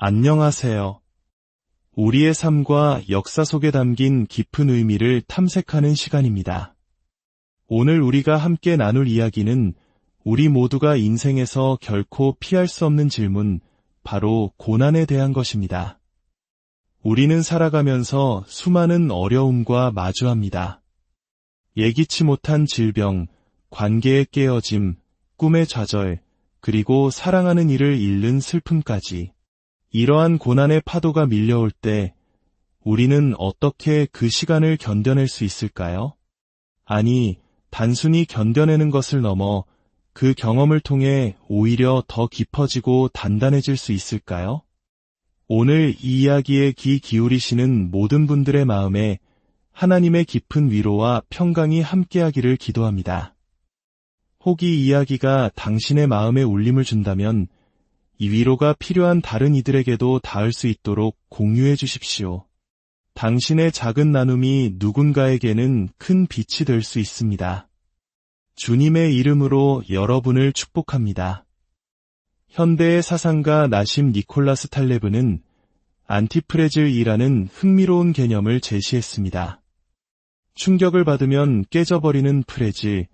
안녕하세요. 우리의 삶과 역사 속에 담긴 깊은 의미를 탐색하는 시간입니다. 오늘 우리가 함께 나눌 이야기는 우리 모두가 인생에서 결코 피할 수 없는 질문, 바로 고난에 대한 것입니다. 우리는 살아가면서 수많은 어려움과 마주합니다. 예기치 못한 질병, 관계의 깨어짐, 꿈의 좌절, 그리고 사랑하는 이를 잃는 슬픔까지. 이러한 고난의 파도가 밀려올 때 우리는 어떻게 그 시간을 견뎌낼 수 있을까요? 아니, 단순히 견뎌내는 것을 넘어 그 경험을 통해 오히려 더 깊어지고 단단해질 수 있을까요? 오늘 이 이야기에 귀 기울이시는 모든 분들의 마음에 하나님의 깊은 위로와 평강이 함께하기를 기도합니다. 혹이 이야기가 당신의 마음에 울림을 준다면 이 위로가 필요한 다른 이들에게도 닿을 수 있도록 공유해 주십시오. 당신의 작은 나눔이 누군가에게는 큰 빛이 될 수 있습니다. 주님의 이름으로 여러분을 축복합니다. 현대의 사상가 나심 니콜라스 탈레브는 안티프레즐이라는 흥미로운 개념을 제시했습니다. 충격을 받으면 깨져버리는 프레질,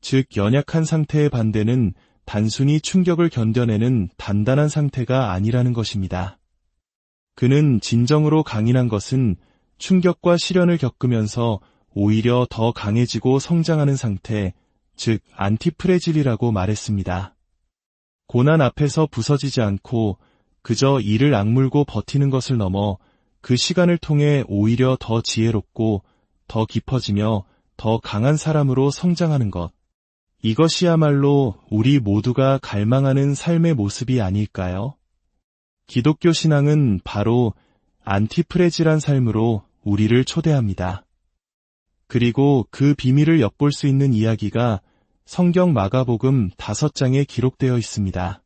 즉 연약한 상태의 반대는 단순히 충격을 견뎌내는 단단한 상태가 아니라는 것입니다. 그는 진정으로 강인한 것은 충격과 시련을 겪으면서 오히려 더 강해지고 성장하는 상태, 즉 안티프레질이라고 말했습니다. 고난 앞에서 부서지지 않고 그저 이를 악물고 버티는 것을 넘어 그 시간을 통해 오히려 더 지혜롭고 더 깊어지며 더 강한 사람으로 성장하는 것. 이것이야말로 우리 모두가 갈망하는 삶의 모습이 아닐까요? 기독교 신앙은 바로 안티프레질한 삶으로 우리를 초대합니다. 그리고 그 비밀을 엿볼 수 있는 이야기가 성경 마가복음 다섯 장에 기록되어 있습니다.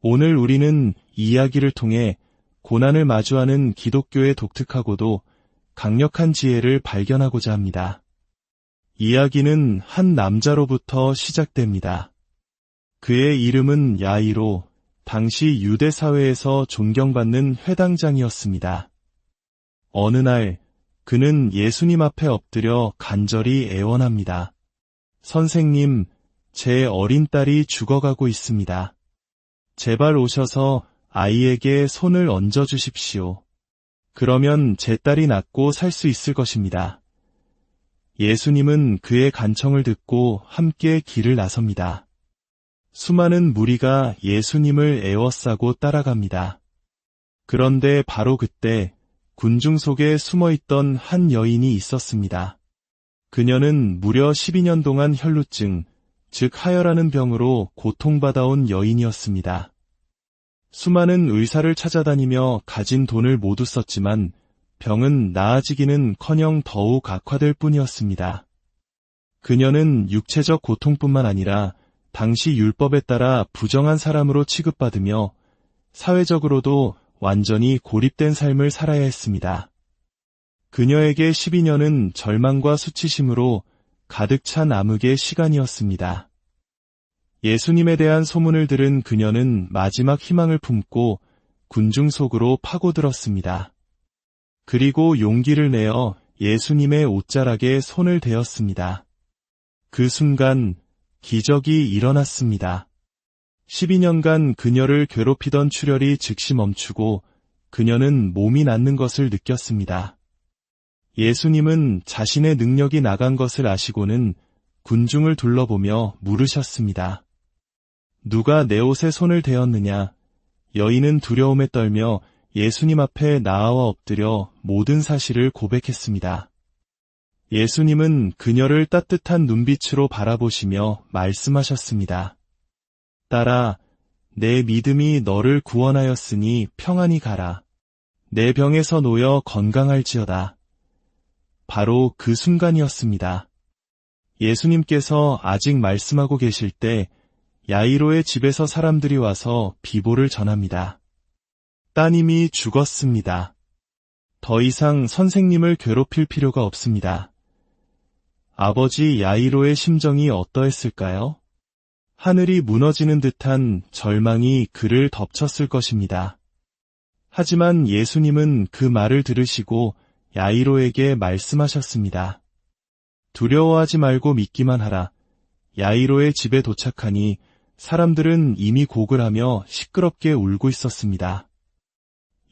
오늘 우리는 이 이야기를 통해 고난을 마주하는 기독교의 독특하고도 강력한 지혜를 발견하고자 합니다. 이야기는 한 남자로부터 시작됩니다. 그의 이름은 야이로, 당시 유대 사회에서 존경받는 회당장이었습니다. 어느 날 그는 예수님 앞에 엎드려 간절히 애원합니다. 선생님, 제 어린 딸이 죽어가고 있습니다. 제발 오셔서 아이에게 손을 얹어 주십시오. 그러면 제 딸이 낫고 살 수 있을 것입니다. 예수님은 그의 간청을 듣고 함께 길을 나섭니다. 수많은 무리가 예수님을 애워싸고 따라갑니다. 그런데 바로 그때 군중 속에 숨어 있던 한 여인이 있었습니다. 그녀는 무려 12년 동안 혈루증, 즉 하혈하는 병으로 고통받아온 여인이었습니다. 수많은 의사를 찾아다니며 가진 돈을 모두 썼지만 병은 나아지기는 커녕 더욱 악화될 뿐이었습니다. 그녀는 육체적 고통뿐만 아니라 당시 율법에 따라 부정한 사람으로 취급받으며 사회적으로도 완전히 고립된 삶을 살아야 했습니다. 그녀에게 12년은 절망과 수치심으로 가득 찬 암흑의 시간이었습니다. 예수님에 대한 소문을 들은 그녀는 마지막 희망을 품고 군중 속으로 파고들었습니다. 그리고 용기를 내어 예수님의 옷자락에 손을 대었습니다. 그 순간 기적이 일어났습니다. 12년간 그녀를 괴롭히던 출혈이 즉시 멈추고 그녀는 몸이 낫는 것을 느꼈습니다. 예수님은 자신의 능력이 나간 것을 아시고는 군중을 둘러보며 물으셨습니다. 누가 내 옷에 손을 대었느냐? 여인은 두려움에 떨며 예수님 앞에 나아와 엎드려 모든 사실을 고백했습니다. 예수님은 그녀를 따뜻한 눈빛으로 바라보시며 말씀하셨습니다. 딸아, 내 믿음이 너를 구원하였으니 평안히 가라. 내 병에서 놓여 건강할지어다. 바로 그 순간이었습니다. 예수님께서 아직 말씀하고 계실 때 야이로의 집에서 사람들이 와서 비보를 전합니다. 따님이 죽었습니다. 더 이상 선생님을 괴롭힐 필요가 없습니다. 아버지 야이로의 심정이 어떠했을까요? 하늘이 무너지는 듯한 절망이 그를 덮쳤을 것입니다. 하지만 예수님은 그 말을 들으시고 야이로에게 말씀하셨습니다. 두려워하지 말고 믿기만 하라. 야이로의 집에 도착하니 사람들은 이미 곡을 하며 시끄럽게 울고 있었습니다.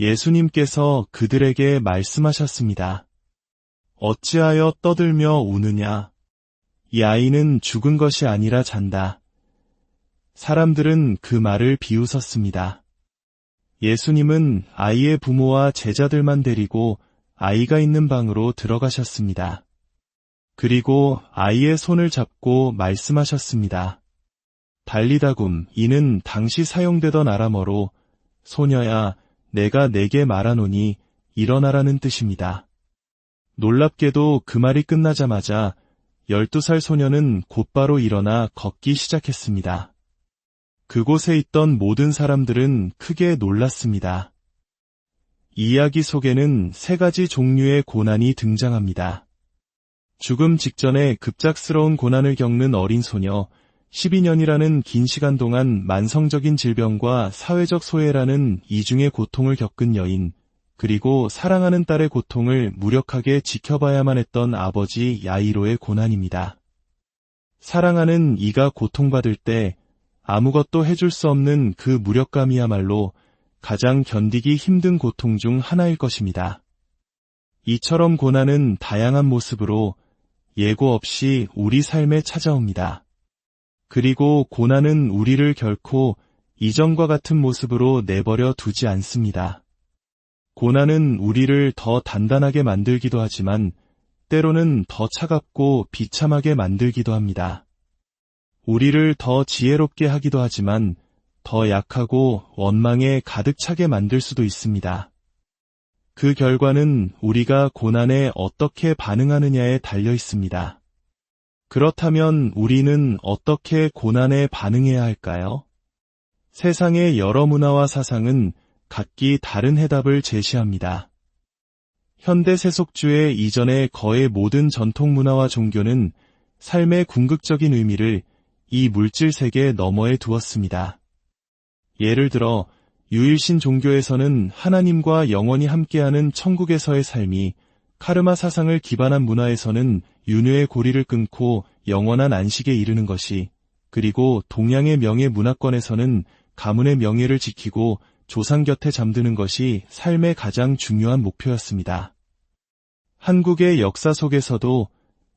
예수님께서 그들에게 말씀하셨습니다. 어찌하여 떠들며 우느냐? 이 아이는 죽은 것이 아니라 잔다. 사람들은 그 말을 비웃었습니다. 예수님은 아이의 부모와 제자들만 데리고 아이가 있는 방으로 들어가셨습니다. 그리고 아이의 손을 잡고 말씀하셨습니다. 달리다굼 이는 당시 사용되던 아람어로 소녀야 내가 내게 말하노니 일어나라는 뜻입니다. 놀랍게도 그 말이 끝나자마자 12살 소녀는 곧바로 일어나 걷기 시작했습니다. 그곳에 있던 모든 사람들은 크게 놀랐습니다. 이야기 속에는 세 가지 종류의 고난이 등장합니다. 죽음 직전에 급작스러운 고난을 겪는 어린 소녀, 12년이라는 긴 시간 동안 만성적인 질병과 사회적 소외라는 이중의 고통을 겪은 여인, 그리고 사랑하는 딸의 고통을 무력하게 지켜봐야만 했던 아버지 야이로의 고난입니다. 사랑하는 이가 고통받을 때 아무것도 해줄 수 없는 그 무력감이야말로 가장 견디기 힘든 고통 중 하나일 것입니다. 이처럼 고난은 다양한 모습으로 예고 없이 우리 삶에 찾아옵니다. 그리고 고난은 우리를 결코 이전과 같은 모습으로 내버려 두지 않습니다. 고난은 우리를 더 단단하게 만들기도 하지만 때로는 더 차갑고 비참하게 만들기도 합니다. 우리를 더 지혜롭게 하기도 하지만 더 약하고 원망에 가득 차게 만들 수도 있습니다. 그 결과는 우리가 고난에 어떻게 반응하느냐에 달려 있습니다. 그렇다면 우리는 어떻게 고난에 반응해야 할까요? 세상의 여러 문화와 사상은 각기 다른 해답을 제시합니다. 현대 세속주의 이전의 거의 모든 전통 문화와 종교는 삶의 궁극적인 의미를 이 물질 세계 너머에 두었습니다. 예를 들어 유일신 종교에서는 하나님과 영원히 함께하는 천국에서의 삶이 카르마 사상을 기반한 문화에서는 윤회의 고리를 끊고 영원한 안식에 이르는 것이 그리고 동양의 명예 문화권에서는 가문의 명예를 지키고 조상 곁에 잠드는 것이 삶의 가장 중요한 목표였습니다. 한국의 역사 속에서도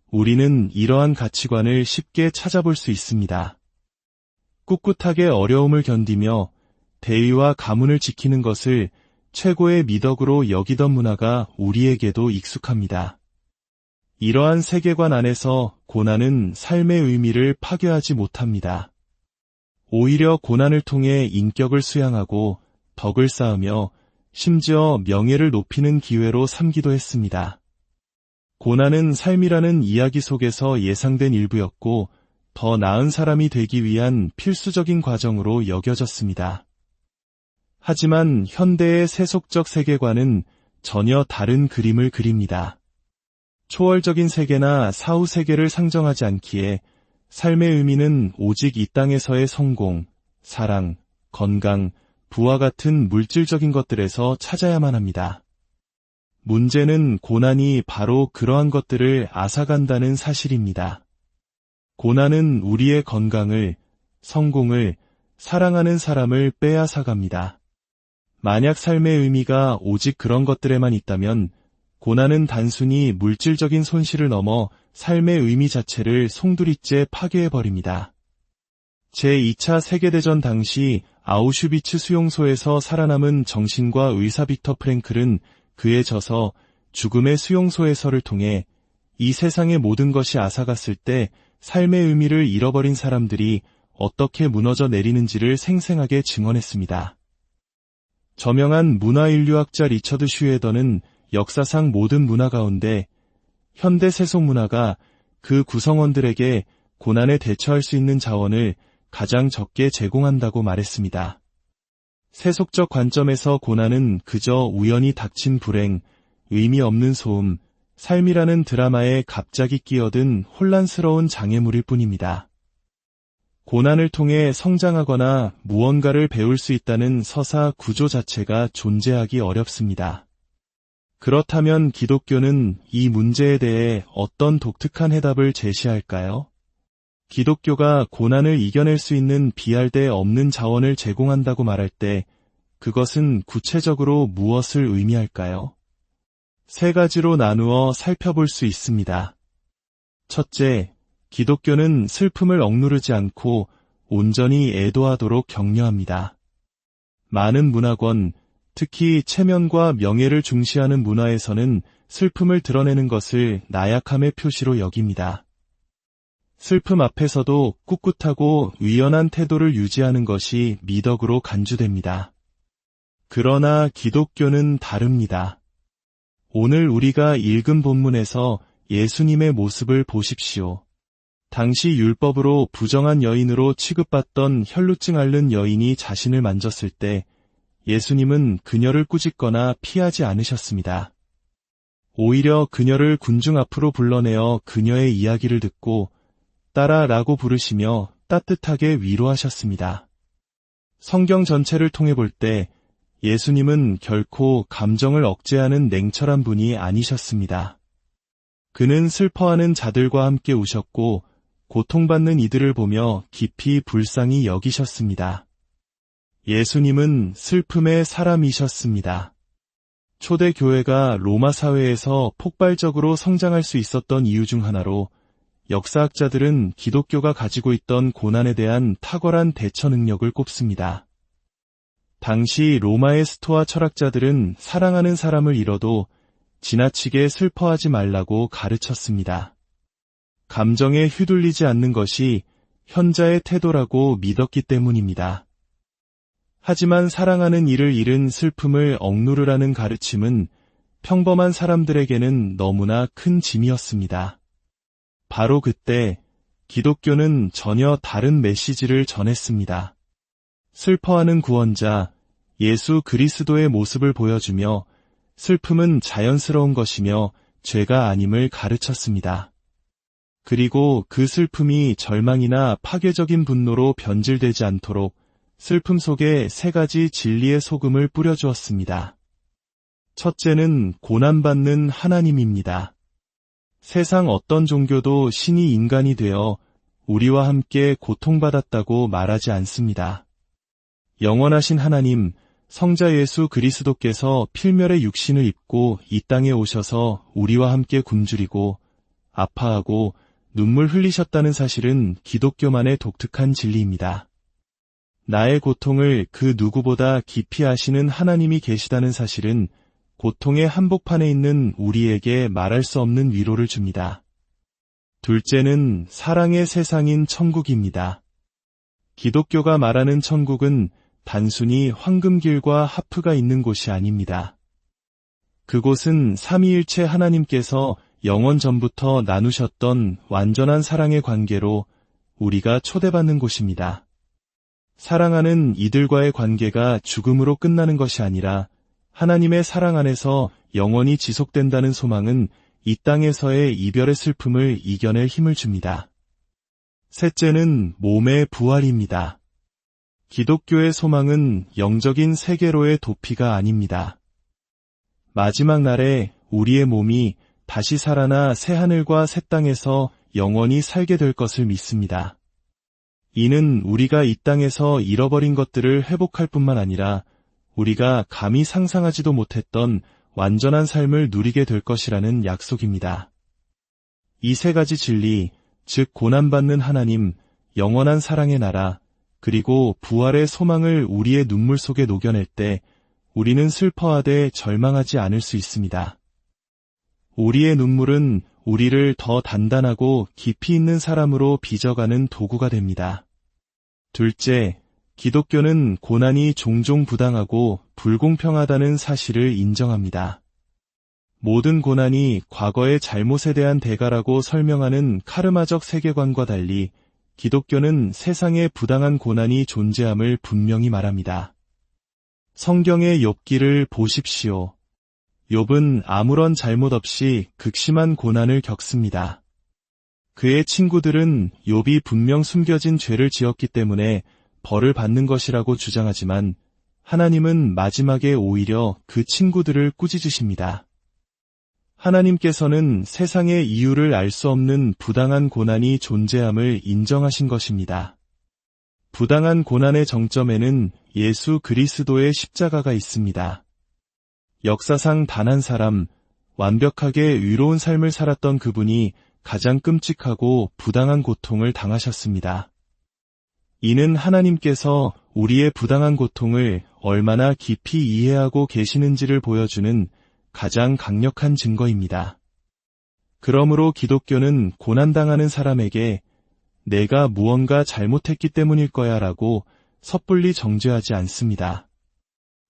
우리는 이러한 가치관을 쉽게 찾아볼 수 있습니다. 꿋꿋하게 어려움을 견디며 대의와 가문을 지키는 것을 최고의 미덕으로 여기던 문화가 우리에게도 익숙합니다. 이러한 세계관 안에서 고난은 삶의 의미를 파괴하지 못합니다. 오히려 고난을 통해 인격을 수양하고 덕을 쌓으며 심지어 명예를 높이는 기회로 삼기도 했습니다. 고난은 삶이라는 이야기 속에서 예상된 일부였고 더 나은 사람이 되기 위한 필수적인 과정으로 여겨졌습니다. 하지만 현대의 세속적 세계관은 전혀 다른 그림을 그립니다. 초월적인 세계나 사후 세계를 상정하지 않기에 삶의 의미는 오직 이 땅에서의 성공, 사랑, 건강, 부와 같은 물질적인 것들에서 찾아야만 합니다. 문제는 고난이 바로 그러한 것들을 앗아간다는 사실입니다. 고난은 우리의 건강을, 성공을, 사랑하는 사람을 빼앗아갑니다. 만약 삶의 의미가 오직 그런 것들에만 있다면 고난은 단순히 물질적인 손실을 넘어 삶의 의미 자체를 송두리째 파괴해버립니다. 제2차 세계대전 당시 아우슈비츠 수용소에서 살아남은 정신과 의사 빅터 프랭클은 그에 져서 죽음의 수용소에서를 통해 이 세상의 모든 것이 앗아갔을 때 삶의 의미를 잃어버린 사람들이 어떻게 무너져 내리는지를 생생하게 증언했습니다. 저명한 문화인류학자 리처드 슈에더는 역사상 모든 문화 가운데 현대 세속 문화가 그 구성원들에게 고난에 대처할 수 있는 자원을 가장 적게 제공한다고 말했습니다. 세속적 관점에서 고난은 그저 우연히 닥친 불행, 의미 없는 소음, 삶이라는 드라마에 갑자기 끼어든 혼란스러운 장애물일 뿐입니다. 고난을 통해 성장하거나 무언가를 배울 수 있다는 서사 구조 자체가 존재하기 어렵습니다. 그렇다면 기독교는 이 문제에 대해 어떤 독특한 해답을 제시할까요? 기독교가 고난을 이겨낼 수 있는 비할 데 없는 자원을 제공한다고 말할 때 그것은 구체적으로 무엇을 의미할까요? 세 가지로 나누어 살펴볼 수 있습니다. 첫째, 기독교는 슬픔을 억누르지 않고 온전히 애도하도록 격려합니다. 많은 문화권, 특히 체면과 명예를 중시하는 문화에서는 슬픔을 드러내는 것을 나약함의 표시로 여깁니다. 슬픔 앞에서도 꿋꿋하고 위연한 태도를 유지하는 것이 미덕으로 간주됩니다. 그러나 기독교는 다릅니다. 오늘 우리가 읽은 본문에서 예수님의 모습을 보십시오. 당시 율법으로 부정한 여인으로 취급받던 혈루증 앓는 여인이 자신을 만졌을 때 예수님은 그녀를 꾸짖거나 피하지 않으셨습니다. 오히려 그녀를 군중 앞으로 불러내어 그녀의 이야기를 듣고 따라라고 부르시며 따뜻하게 위로하셨습니다. 성경 전체를 통해 볼 때 예수님은 결코 감정을 억제하는 냉철한 분이 아니셨습니다. 그는 슬퍼하는 자들과 함께 우셨고 고통받는 이들을 보며 깊이 불쌍히 여기셨습니다. 예수님은 슬픔의 사람이셨습니다. 초대교회가 로마 사회에서 폭발적으로 성장할 수 있었던 이유 중 하나로 역사학자들은 기독교가 가지고 있던 고난에 대한 탁월한 대처 능력을 꼽습니다. 당시 로마의 스토아 철학자들은 사랑하는 사람을 잃어도 지나치게 슬퍼하지 말라고 가르쳤습니다. 감정에 휘둘리지 않는 것이 현자의 태도라고 믿었기 때문입니다. 하지만 사랑하는 이를 잃은 슬픔을 억누르라는 가르침은 평범한 사람들에게는 너무나 큰 짐이었습니다. 바로 그때 기독교는 전혀 다른 메시지를 전했습니다. 슬퍼하는 구원자 예수 그리스도의 모습을 보여주며 슬픔은 자연스러운 것이며 죄가 아님을 가르쳤습니다. 그리고 그 슬픔이 절망이나 파괴적인 분노로 변질되지 않도록 슬픔 속에 세 가지 진리의 소금을 뿌려주었습니다. 첫째는 고난받는 하나님입니다. 세상 어떤 종교도 신이 인간이 되어 우리와 함께 고통받았다고 말하지 않습니다. 영원하신 하나님, 성자 예수 그리스도께서 필멸의 육신을 입고 이 땅에 오셔서 우리와 함께 굶주리고 아파하고 눈물 흘리셨다는 사실은 기독교만의 독특한 진리입니다. 나의 고통을 그 누구보다 깊이 아시는 하나님이 계시다는 사실은 고통의 한복판에 있는 우리에게 말할 수 없는 위로를 줍니다. 둘째는 사랑의 세상인 천국입니다. 기독교가 말하는 천국은 단순히 황금길과 하프가 있는 곳이 아닙니다. 그곳은 삼위일체 하나님께서 영원 전부터 나누셨던 완전한 사랑의 관계로 우리가 초대받는 곳입니다. 사랑하는 이들과의 관계가 죽음으로 끝나는 것이 아니라 하나님의 사랑 안에서 영원히 지속된다는 소망은 이 땅에서의 이별의 슬픔을 이겨낼 힘을 줍니다. 셋째는 몸의 부활입니다. 기독교의 소망은 영적인 세계로의 도피가 아닙니다. 마지막 날에 우리의 몸이 다시 살아나 새하늘과 새 땅에서 영원히 살게 될 것을 믿습니다. 이는 우리가 이 땅에서 잃어버린 것들을 회복할 뿐만 아니라 우리가 감히 상상하지도 못했던 완전한 삶을 누리게 될 것이라는 약속입니다. 이 세 가지 진리, 즉 고난받는 하나님, 영원한 사랑의 나라, 그리고 부활의 소망을 우리의 눈물 속에 녹여낼 때 우리는 슬퍼하되 절망하지 않을 수 있습니다. 우리의 눈물은 우리를 더 단단하고 깊이 있는 사람으로 빚어가는 도구가 됩니다. 둘째, 기독교는 고난이 종종 부당하고 불공평하다는 사실을 인정합니다. 모든 고난이 과거의 잘못에 대한 대가라고 설명하는 카르마적 세계관과 달리 기독교는 세상에 부당한 고난이 존재함을 분명히 말합니다. 성경의 욥기를 보십시오. 욥은 아무런 잘못 없이 극심한 고난을 겪습니다. 그의 친구들은 욥이 분명 숨겨진 죄를 지었기 때문에 벌을 받는 것이라고 주장하지만 하나님은 마지막에 오히려 그 친구들을 꾸짖으십니다. 하나님께서는 세상의 이유를 알 수 없는 부당한 고난이 존재함을 인정하신 것입니다. 부당한 고난의 정점에는 예수 그리스도의 십자가가 있습니다. 역사상 단 한 사람, 완벽하게 의로운 삶을 살았던 그분이 가장 끔찍하고 부당한 고통을 당하셨습니다. 이는 하나님께서 우리의 부당한 고통을 얼마나 깊이 이해하고 계시는지를 보여주는 가장 강력한 증거입니다. 그러므로 기독교는 고난당하는 사람에게 내가 무언가 잘못했기 때문일 거야 라고 섣불리 정죄하지 않습니다.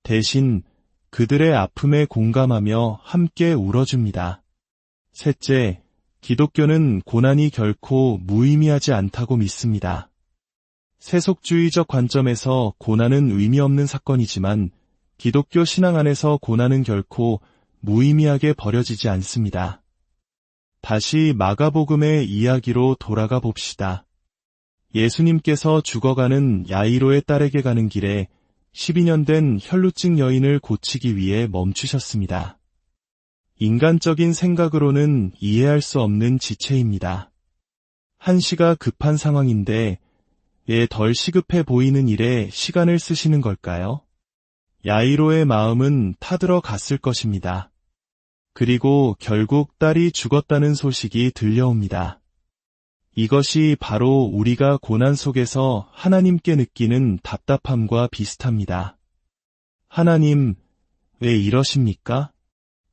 대신 그들의 아픔에 공감하며 함께 울어줍니다. 셋째, 기독교는 고난이 결코 무의미하지 않다고 믿습니다. 세속주의적 관점에서 고난은 의미 없는 사건이지만 기독교 신앙 안에서 고난은 결코 무의미하게 버려지지 않습니다. 다시 마가복음의 이야기로 돌아가 봅시다. 예수님께서 죽어가는 야이로의 딸에게 가는 길에 12년 된 혈루증 여인을 고치기 위해 멈추셨습니다. 인간적인 생각으로는 이해할 수 없는 지체입니다. 한시가 급한 상황인데 왜덜 시급해 보이는 일에 시간을 쓰시는 걸까요? 야이로의 마음은 타들어 갔을 것입니다. 그리고 결국 딸이 죽었다는 소식이 들려옵니다. 이것이 바로 우리가 고난 속에서 하나님께 느끼는 답답함과 비슷합니다. 하나님, 왜 이러십니까?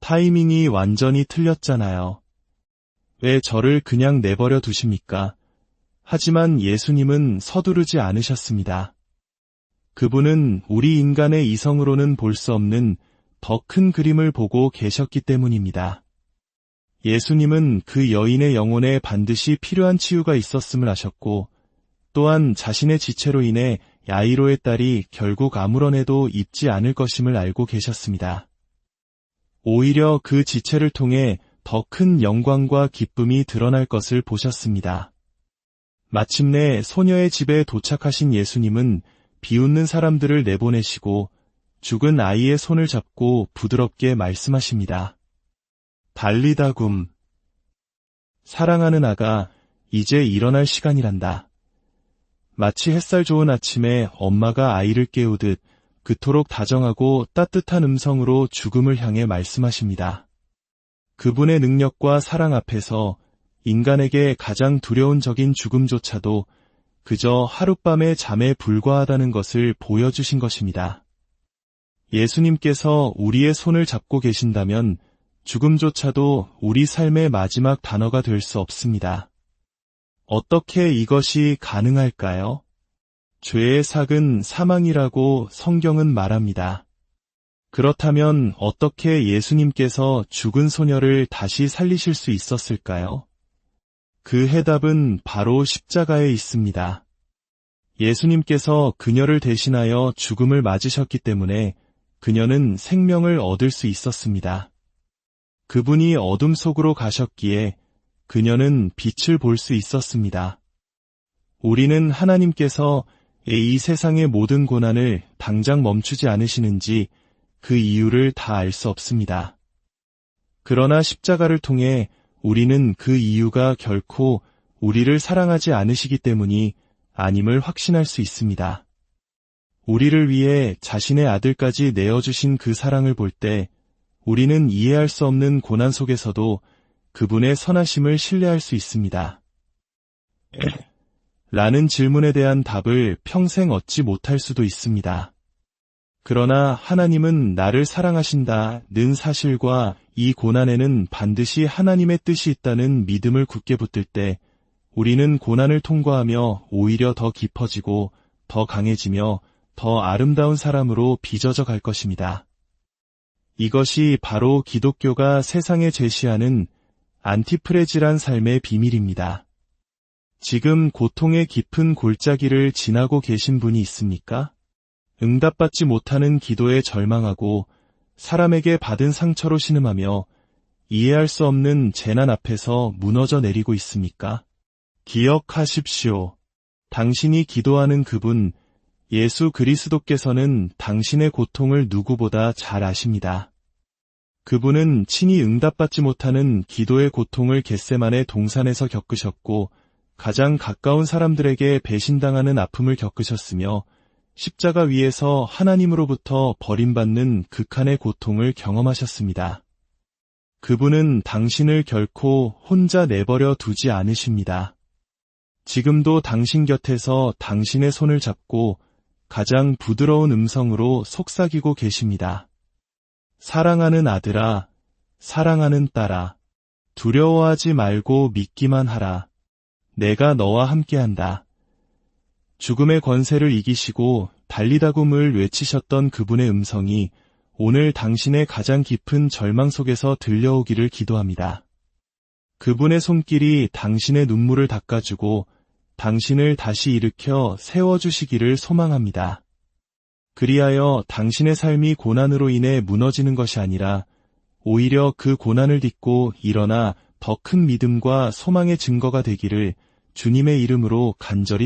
타이밍이 완전히 틀렸잖아요. 왜 저를 그냥 내버려 두십니까? 하지만 예수님은 서두르지 않으셨습니다. 그분은 우리 인간의 이성으로는 볼 수 없는 더 큰 그림을 보고 계셨기 때문입니다. 예수님은 그 여인의 영혼에 반드시 필요한 치유가 있었음을 아셨고, 또한 자신의 지체로 인해 야이로의 딸이 결국 아무런 애도 입지 않을 것임을 알고 계셨습니다. 오히려 그 지체를 통해 더 큰 영광과 기쁨이 드러날 것을 보셨습니다. 마침내 소녀의 집에 도착하신 예수님은 비웃는 사람들을 내보내시고 죽은 아이의 손을 잡고 부드럽게 말씀하십니다. 달리다굼. 사랑하는 아가, 이제 일어날 시간이란다. 마치 햇살 좋은 아침에 엄마가 아이를 깨우듯 그토록 다정하고 따뜻한 음성으로 죽음을 향해 말씀하십니다. 그분의 능력과 사랑 앞에서 인간에게 가장 두려운 적인 죽음조차도 그저 하룻밤의 잠에 불과하다는 것을 보여주신 것입니다. 예수님께서 우리의 손을 잡고 계신다면 죽음조차도 우리 삶의 마지막 단어가 될 수 없습니다. 어떻게 이것이 가능할까요? 죄의 삭은 사망이라고 성경은 말합니다. 그렇다면 어떻게 예수님께서 죽은 소녀를 다시 살리실 수 있었을까요? 그 해답은 바로 십자가에 있습니다. 예수님께서 그녀를 대신하여 죽음을 맞으셨기 때문에 그녀는 생명을 얻을 수 있었습니다. 그분이 어둠 속으로 가셨기에 그녀는 빛을 볼 수 있었습니다. 우리는 하나님께서 이 세상의 모든 고난을 당장 멈추지 않으시는지 그 이유를 다 알 수 없습니다. 그러나 십자가를 통해 우리는 그 이유가 결코 우리를 사랑하지 않으시기 때문이 아님을 확신할 수 있습니다. 우리를 위해 자신의 아들까지 내어주신 그 사랑을 볼 때 우리는 이해할 수 없는 고난 속에서도 그분의 선하심을 신뢰할 수 있습니다. 라는 질문에 대한 답을 평생 얻지 못할 수도 있습니다. 그러나 하나님은 나를 사랑하신다 는 사실과 이 고난에는 반드시 하나님의 뜻이 있다는 믿음을 굳게 붙들 때 우리는 고난을 통과하며 오히려 더 깊어지고 더 강해지며 더 아름다운 사람으로 빚어져 갈 것입니다. 이것이 바로 기독교가 세상에 제시하는 안티프레질한 삶의 비밀입니다. 지금 고통의 깊은 골짜기를 지나고 계신 분이 있습니까? 응답받지 못하는 기도에 절망하고 사람에게 받은 상처로 신음하며 이해할 수 없는 재난 앞에서 무너져 내리고 있습니까? 기억하십시오. 당신이 기도하는 그분, 예수 그리스도께서는 당신의 고통을 누구보다 잘 아십니다. 그분은 친히 응답받지 못하는 기도의 고통을 겟세만의 동산에서 겪으셨고 가장 가까운 사람들에게 배신당하는 아픔을 겪으셨으며 십자가 위에서 하나님으로부터 버림받는 극한의 고통을 경험하셨습니다. 그분은 당신을 결코 혼자 내버려 두지 않으십니다. 지금도 당신 곁에서 당신의 손을 잡고 가장 부드러운 음성으로 속삭이고 계십니다. 사랑하는 아들아, 사랑하는 딸아, 두려워하지 말고 믿기만 하라. 내가 너와 함께한다. 죽음의 권세를 이기시고 달리다굼을 외치셨던 그분의 음성이 오늘 당신의 가장 깊은 절망 속에서 들려오기를 기도합니다. 그분의 손길이 당신의 눈물을 닦아주고 당신을 다시 일으켜 세워주시기를 소망합니다. 그리하여 당신의 삶이 고난으로 인해 무너지는 것이 아니라 오히려 그 고난을 딛고 일어나 더 큰 믿음과 소망의 증거가 되기를 주님의 이름으로 간절히